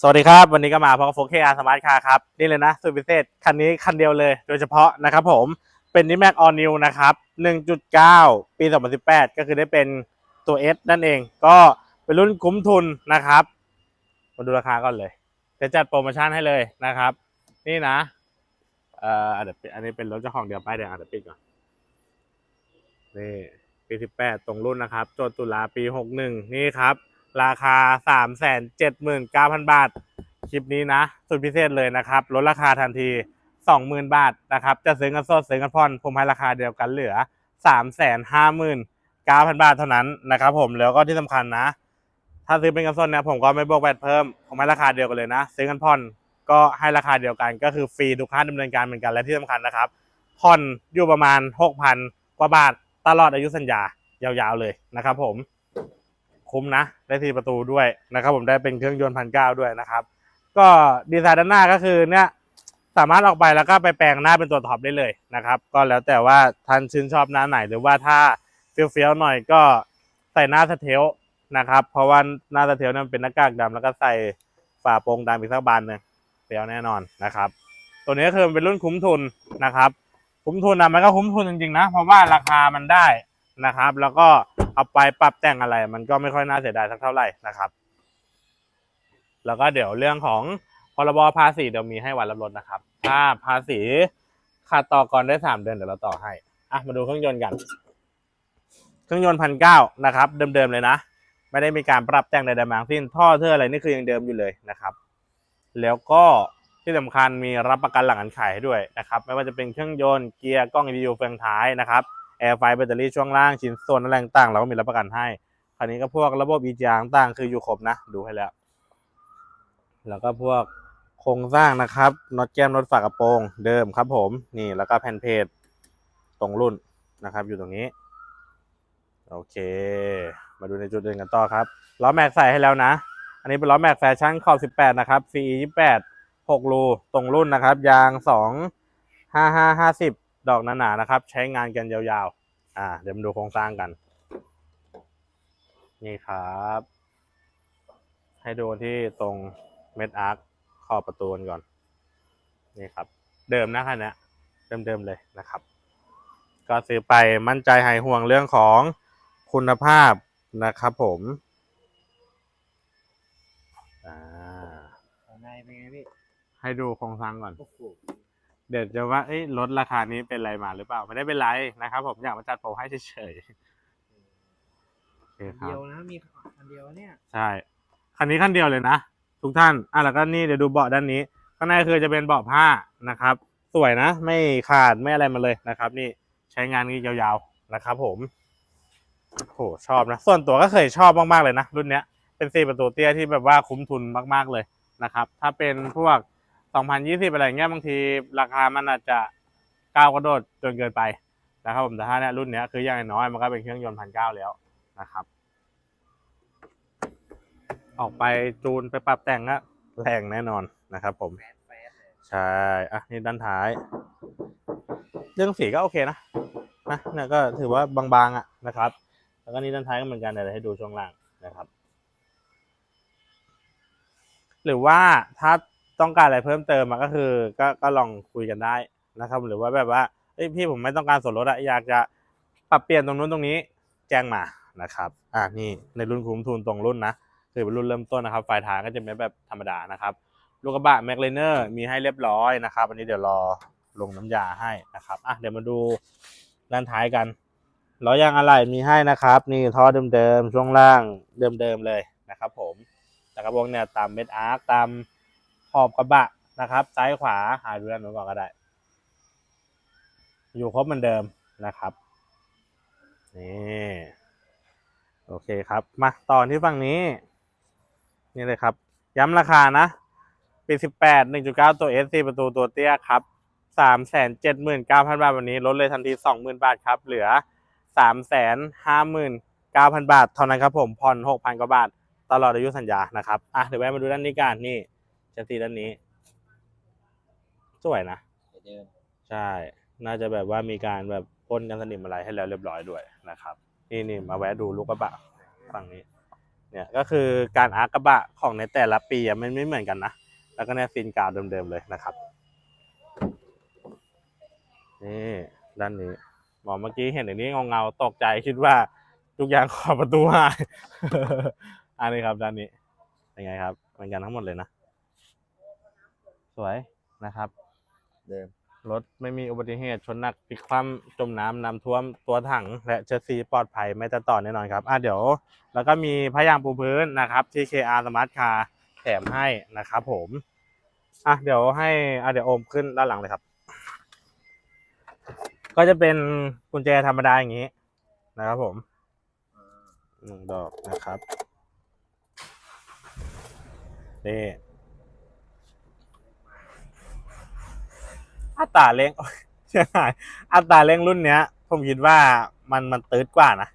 สวัสดีครับ วันนี้ก็มาพร้อมกับโฟเคอาร์สมาร์ทคาร์ครับ นี่เลยนะสุดพิเศษ คันนี้คันเดียวเลย โดยเฉพาะนะครับผมเป็นนิแม็กออนิวนะครับ 1.9 ปี 2018 ก็คือได้เป็นตัว S นั่นเอง ก็เป็นรุ่นคุ้มทุนนะครับ มาดูราคาก่อนเลยจะจัดโปรโมชั่นให้เลยนะครับ นี่นะเอ่อเดี๋ยวปิดอันนี้เป็นรถเจ้าของเดียวป้ายเดี๋ยวอาจจะปิดก่อนนี่ปี 18 ตรงรุ่นนะครับจดตุลาปี 61 นี่ครับ ราคา 379,000 บาท คลิปนี้นะ สุดพิเศษเลยนะครับ ลดราคาทันที 20,000 บาทนะครับ จะซื้อกันสดซื้อกันผ่อนผมให้ราคาเดียวกันเหลือ 359,000 บาทเท่านั้นนะครับผมแล้วก็ที่สำคัญนะ ถ้าซื้อเป็นเงินสดเนี่ยผมก็ไม่บวกแบตเพิ่ม ผมให้ราคาเดียวกันเลยนะ ซื้อกันผ่อนก็ให้ราคาเดียวกัน ก็คือฟรีทุกค่าดำเนินการเหมือนกันและที่สำคัญนะครับผ่อนอยู่ประมาณ 6,000 กว่าบาทตลอดอายุสัญญายาวๆเลยนะครับผม คุ้มนะ ได้ทีประตูด้วยนะครับ ผมได้เป็นเครื่องยนต์พันเก้าด้วยนะครับ ก็ดีไซน์ด้านหน้าก็คือเนี่ยสามารถออกไปแล้วก็ไปแปลงหน้าเป็นตัวท็อปได้เลยนะครับ ก็แล้วแต่ว่าท่านชื่นชอบหน้าไหนหรือว่าถ้าเฟี้ยวๆหน่อยก็ใส่หน้าสเทลนะครับ เพราะว่าหน้าสเทลนี่ยมันเป็นหน้ากากดำแล้วก็ใส่ฝาโปรงดำอีกสักบานหนึ่งเฟี้ยวแน่นอนนะครับ ตัวนี้ก็คือเป็นรุ่นคุ้มทุนนะครับ คุ้มทุนนะมันก็คุ้มทุนจริงๆนะ เพราะว่าราคามันได้ นะครับ แล้วก็เอาไปปรับแต่งอะไร มันก็ไม่ค่อยน่าเสียดายสักเท่าไหร่นะครับ แล้วก็เดี๋ยวเรื่องของพรบภาษีเดี๋ยวมีให้วันรับรถนะครับ ถ้าภาษีขาดต่อก่อนได้สามเดือนเดี๋ยวเราต่อให้อะมาดูเครื่องยนต์กัน เครื่องยนต์พันเก้านะครับ เดิมๆเลยนะ ไม่ได้มีการปรับแต่งใดๆมางสิ้นท่อเท่าอะไรนี่คือยังเดิมอยู่เลยนะครับ แล้วก็ที่สำคัญมีรับประกันหลังการขายให้ด้วยนะครับ ไม่ว่าจะเป็นเครื่องยนต์เกียร์กล้องวิดีโอเฟืองท้ายนะครับ แอร์ไฟแบตเตอรี่ช่วงล่างชิ้นส่วนอะไรต่างเราก็มีรับประกันให้คราวนี้ก็พวกระบบ EGR ต่างคืออยู่ครบนะ ดูให้แล้ว แล้วก็พวกโครงสร้างนะครับน็อตแก้มน็อตฝากระโปรงเดิมครับผมนี่แล้วก็แผ่นเพจตรงรุ่นนะครับ อยู่ตรงนี้ โอเค มาดูในจุดเด่นกันต่อครับล้อแม็กใส่ให้แล้วนะ อันนี้เป็นล้อแม็กแฟชั่นขอบ18 นะครับ CE 28 6รูตรงรุ่นนะครับ ยาง 2 5 5 50 ดอกหนาๆนะครับ ใช้งานกันยาวๆ อ่า เดี๋ยวมาดูโครงสร้างกัน นี่ครับ ให้ดูที่ตรงเม็ดอาร์คขอบประตูกันก่อน นี่ครับ เดิมนะคันเนี้ยเดิมๆเลยนะครับ ก็ซื้อไปมั่นใจหายห่วงเรื่องของคุณภาพนะครับผมอ่าข้างในเป็นไงพี่ ให้ดูโครงสร้างก่อนโอ้โห เดี๋ยวจะว่าเอ้ยลดราคานี้เป็นไรมาหรือเปล่า ไม่ได้เป็นไรนะครับ ผมอยากมาจัดโปรให้เฉยๆโอเคครัเดีบยวนะมีคันเดียวเนี่ยใช่คันนี้คันเดียวเลยนะทุกท่านอะแล้วก็นี่เดี๋ยวดูเบาะด้านนี้ ข้างในคือจะเป็นเบาะผ้านะครับ สวยนะ ไม่ขาดไม่อะไรมาเลยนะครับ นี่ใช้งานนี้ยาวๆนะครับ ผมโหชอบนะ ส่วนตัวก็เคยชอบมากๆเลยนะรุ่นเนี้ยเป็นสี่ประตูเตี้ยที่แบบว่าคุ้มทุนมากๆเลยนะครับ ถ้าเป็นพวก 2020 อะไรเงี้ยบางทีราคามันอาจจะก้าวกระโดดจนเกินไปนะครับผมแต่ถ้าเนี่ยรุ่นเนี้ยคืออย่างน้อยมันก็เป็นเครื่องยนต์พันเก้าแล้วนะครับ ออกไปจูนไปปรับแต่งก็แรงแน่นอนนะครับ ผมใช่อะนี่ด้านท้าย เรื่องสีก็โอเคนะนะเนี่ยก็ถือว่าบางๆอะนะครับ แล้วก็นี่ด้านท้ายก็เหมือนกันเดี๋ยวให้ดูช่วงล่างนะครับ หรือว่าถ้า ต้องการอะไรเพิ่มเติมอะก็คือ ก็ก็ลองคุยกันได้นะครับ หรือว่าแบบว่าเอ้ยพี่ผมไม่ต้องการส่วนลดอะอยากจะปรับเปลี่ยนตรงนู้นตรงนี้แจ้งมานะครับอะนี่ในรุ่นคุ้มทุนตรงรุ่นนะคือเป็นรุ่นเริ่มต้นนะครับไฟท้ายก็จะเป็นแบบธรรมดานะครับลูกกระบะแม็กเลเนอร์มีให้เรียบร้อยนะครับ อันนี้เดี๋ยวรอลงน้ำยาให้นะครับอะเดี๋ยวมาดูด้านท้ายกันล้อยางอะไหล่มีให้นะครับ นี่ท่อเดิมๆช่วงล่างเดิมๆเลยนะครับ ผมแต่กระบอกเนี่ยตามเม็ดอาร์คตาม ขอบกระบะนะครับ ซ้ายขวาหาดูด้านโน้นก่อนก็ได้ อยู่ครบเหมือนเดิมนะครับนี่โอเคครับ มาต่อที่ฝั่งนี้ นี่เลยครับ ย้ำราคานะปี18 1.9ตัว S 4ประตูตัวเตี้ยครับ379,000บาทวันนี้ลดเลยทันที20,000บาทครับ เหลือ359,000บาทเท่านั้นครับผมผ่อน6,000กว่าบาท ตลอดอายุสัญญานะครับ อะเดี๋ยวแวะมาดูด้านนี้กันนี่ จะตีด้านนี้ สวยนะเดิมใช่ น่าจะแบบว่ามีการแบบพ่นกันสนิมอะไรให้แล้วเรียบร้อยด้วยนะครับ นี่นี่มาแวะดูลูกกระบะฝั่งนี้ เนี่ยก็คือการอาร์กกระบะของในแต่ละปีอะมันไม่เหมือนกันนะ แล้วก็เนี่ยซีนกาวเดิมๆเลยนะครับ นี่ด้านนี้หมอเมื่อกี้เห็นอย่างนี้เงาๆตกใจคิดว่าทุกอย่างขอบประตูหายอันนี้ครับด้านนี้เป็นไงครับเหมือนกันทั้งหมดเลยนะส วยนะครับ เดิมรถไม่มีอุบัติเหตุชนหนักพลิกคว่ำจมน้ำน้ำท่วมตัวถัง และเชสซีปลอดภัยไม่จะต่อแน่นอนครับอะเดี๋ยว แล้วก็มีพยางปูพื้นนะครับที่ KR Smart Car แถมให้นะครับผมอะเดี๋ยวให้อะเดี๋ยวโอมขึ้นด้านหลังเลยครับ ก็จะเป็นกุญแจธรรมดาอย่างนี้นะครับผมหนึ่งดอกนะครับนี่ อัตราเร่งใช่อัตราเร่งรุ่นเนี้ย ผมคิดว่ามันมันตืดกว่านะ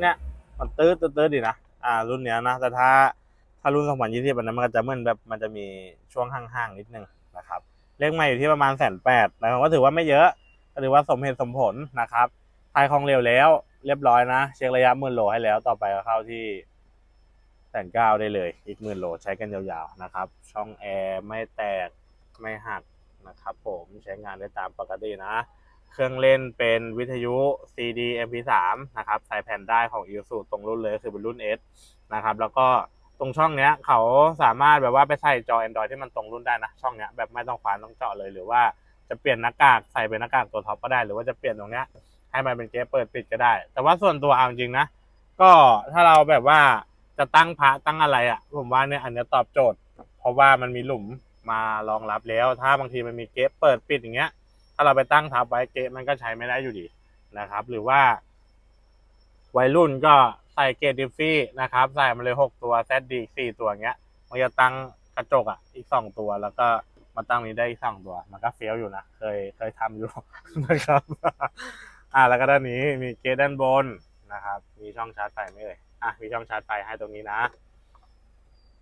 เนี่ยมันตืดตืดตืดดีนะอ่ารุ่นเนี้ยนะแต่ถ้าถ้ารุ่น2020อันนั้นมันก็จะเหมือนแบบมันจะมีช่วงห่างๆนิดนึงนะครับเลขใหม่อยู่ที่ประมาณแสนแปดนะครับก็ถือว่าไม่เยอะก็ถือว่าสมเหตุสมผลนะครับทายของเร็วแล้ว เรียบร้อยนะ เช็คระยะหมื่นโลให้แล้วต่อไปก็เข้าที่ แสนเก้าได้เลยอีกหมื่นโลใช้กันยาวๆนะครับ ช่องแอร์ไม่แตกไม่หักนะครับผมใช้งานได้ตามปกตินะ เครื่องเล่นเป็นวิทยุ CD MP3 นะครับใส่แผ่นได้ของ i s u ตรงรุ่นเลยคือเป็นรุ่น S นะครับแล้วก็ตรงช่องเนี้ยเขาสามารถแบบว่าไปใส่จอ Android ที่มันตรงรุ่นได้นะ ช่องเนี้ยแบบไม่ต้องควานต้องเจาะเลยหรือว่าจะเปลี่ยนหน้ากากใส่เป็นหน้ากากตัวท็อปก็ได้ หรือว่าจะเปลี่ยนตรงเนี้ยให้มันเป็นเกมเปิดปิดก็ได้ แต่ว่าส่วนตัวเอาจริงนะ ก็ถ้าเราแบบว่า จะตั้งพระตั้งอะไรอะ ผมว่าเนี่ยอันเนี้ยตอบโจทย์ เพราะว่ามันมีหลุมมารองรับแล้ว ถ้าบางทีมันมีเกมเปิดปิดอย่างเงี้ย ถ้าเราไปตั้งทับไว้เกมมันก็ใช้ไม่ได้อยู่ดีนะครับ หรือว่า วัยรุ่นก็ใส่เกตดิฟฟี่นะครับ ใส่มาเลยหกตัวแซดดีสี่ตัวเงี้ย มันจะตั้งกระจกอะ อีกสองตัวแล้วก็มาตั้งนี้ได้อีกสองตัว มันก็เฟี้ยวอยู่นะ เคยเคยทำอยู่นะครับ อ่าแล้วก็ด้านนี้มีเกตด้านบนนะครับ มีช่องชาร์จไฟไม่เอ่ย อะมีช่องชาร์จไฟให้ตรงนี้นะ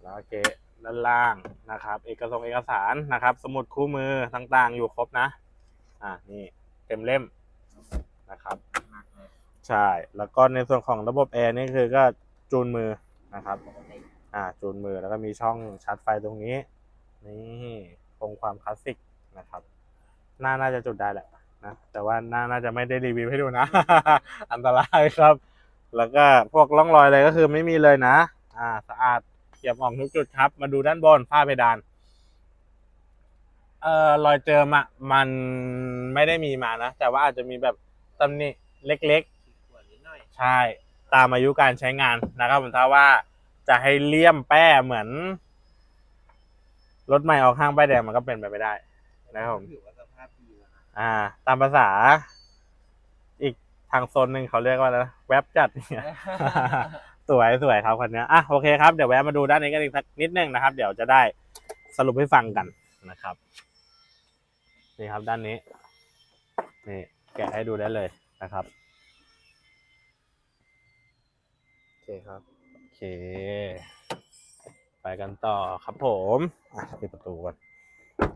แล้วเกตด้านล่างนะครับ เอกสารเอกสารนะครับ สมุดคู่มือต่างๆ อยู่ครบนะ อ่านี่เต็มเล่มนะครับ ใช่ แล้วก็ในส่วนของระบบแอร์นี่คือก็จูนมือนะครับ อ่าจูนมือแล้วก็มีช่องชาร์จไฟตรงนี้ นี่คงความคลาสสิกนะครับน่าน่าจะจุดได้แหละนะแต่ว่าน่าน่าจะไม่ได้รีวิวให้ดูนะ อันตรายครับ แล้วก็พวกร่องรอยอะไรก็คือไม่มีเลยนะ อ่า สะอาดเก็บออกทุกจุดครับ มาดูด้านบนฝ้าเพดานเอ่อรอยเจิมอะมันไม่ได้มีมานะ แต่ว่าอาจจะมีแบบตำหนิเล็กขวดนิดหน่อยๆใช่ ตามอายุการใช้งานนะครับผมถ้าว่าจะให้เลี่ยมแป้เหมือนรถใหม่ออกห้างป้ายแดงมันก็เป็นไปไม่ได้นะครับผมถือว่าสภาพดีแล้วนะอ่า ตามภาษาอีก ทางโซนหนึ่งเขาเรียกว่าอะไรนะแว็บจัดเนี่ย สวยสวยครับคันนี้อะโอเคครับเดี๋ยวแวะมาดูด้านนี้กันอีกสักนิดนึงนะครับ เดี๋ยวจะได้สรุปให้ฟังกันนะครับนี่ครับด้านนี้นี่แกะให้ดูได้เลยนะครับโอเคครับโอเค ไปกันต่อครับผมอะปิดประตูก่อน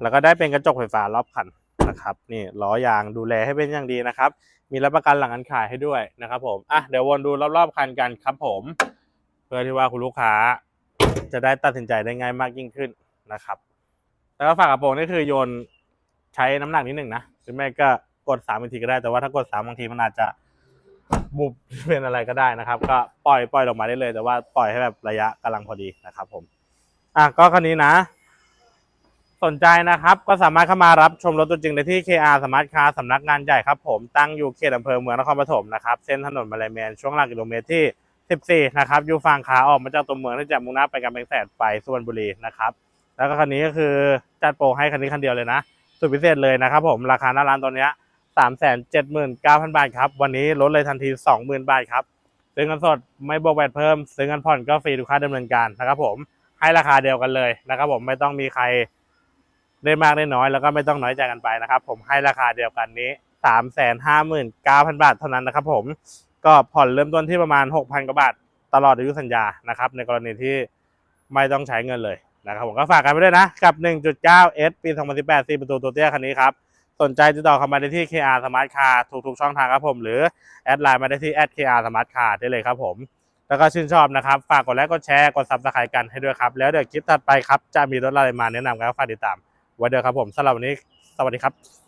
แล้วก็ได้เป็นกระจกไฟฟ้ารอบคัน นะครับนี่ล้อยางดูแลให้เป็นอย่างดีนะครับ มีรับประกันหลังการขายให้ด้วยนะครับ ผมอะเดี๋ยววนดูรอบๆคันกันครับผม เพื่อที่ว่าคุณลูกค้าจะได้ตัดสินใจได้ง่ายมากยิ่งขึ้นนะครับ แล้วก็ฝากกระโปรงนี่คือโยนใช้น้ำหนักนิดหนึ่งนะหรือไม่ก็กดสามบางทีก็ได้แต่ว่าถ้ากดสามบางทีมันอาจจะบุบเป็นอะไรก็ได้นะครับ ก็ปล่อยปล่อยลงมาได้เลย แต่ว่าปล่อยให้แบบระยะกำลังพอดีนะครับ ผม อะก็คันนี้นะ สนใจนะครับก็สามารถเข้ามารับชมรถตัวจริงได้ที่ KR Smart Car สำนักงานใหญ่ครับผมตั้งอยู่เขตอำเภอเมืองนครปฐมนะครับเส้นถนนมาลายแมนช่วงหลักกิโลเมตรที่ 14 นะครับอยู่ฝั่งขาออกมาจากตัวเมืองที่จะมุ่งหน้าไปกำแพงแสนไปสุวรรณบุรีนะครับแล้วก็คันนี้ก็คือจัดโปรให้คันนี้คันเดียวเลยนะสุดพิเศษเลยนะครับผมราคาหน้าร้านตอนเนี้ย379,000บาทครับวันนี้ลดเลยทันที20,000บาทครับซื้อเงินสดไม่บวกแวดเพิ่มซื้อเงินผ่อนก็ฟรีทุกค่าดำเนินการนะครับผมให้ราคาเดียวกันเลยนะครับผมไม่ต้องมีใคร ได้มากได้น้อยแล้วก็ไม่ต้องน้อยใจกันไปนะครับ ผมให้ราคาเดียวกันนี้สามแสนห้าหมื่นเก้าพันบาทเท่านั้นนะครับ ผมก็ผ่อนเริ่มต้นที่ประมาณหกพันกว่าบาทตลอดอายุสัญญานะครับ ในกรณีที่ไม่ต้องใช้เงินเลยนะครับผมก็ฝากกันไปด้วยนะ กับ 1.9S ปี 2018 4 ประตูตัวเตี้ยคันนี้ครับ สนใจติดต่อเข้ามาได้ที่ KR Smart Car ทุกๆช่องทางครับผม หรือแอดไลน์มาได้ที่ @KR Smart Car ได้เลยครับผม แล้วก็ชื่นชอบนะครับ ฝากกดไลค์กดแชร์กดซับสไครต์กันให้ด้วยครับ แล้วเดี๋ยวคลิปถัดไปครับ จะมีรถอะไรมาแนะนำกันฝากติดตาม ไว้เด้อครับผมสำหรับวันนี้ สวัสดีครับ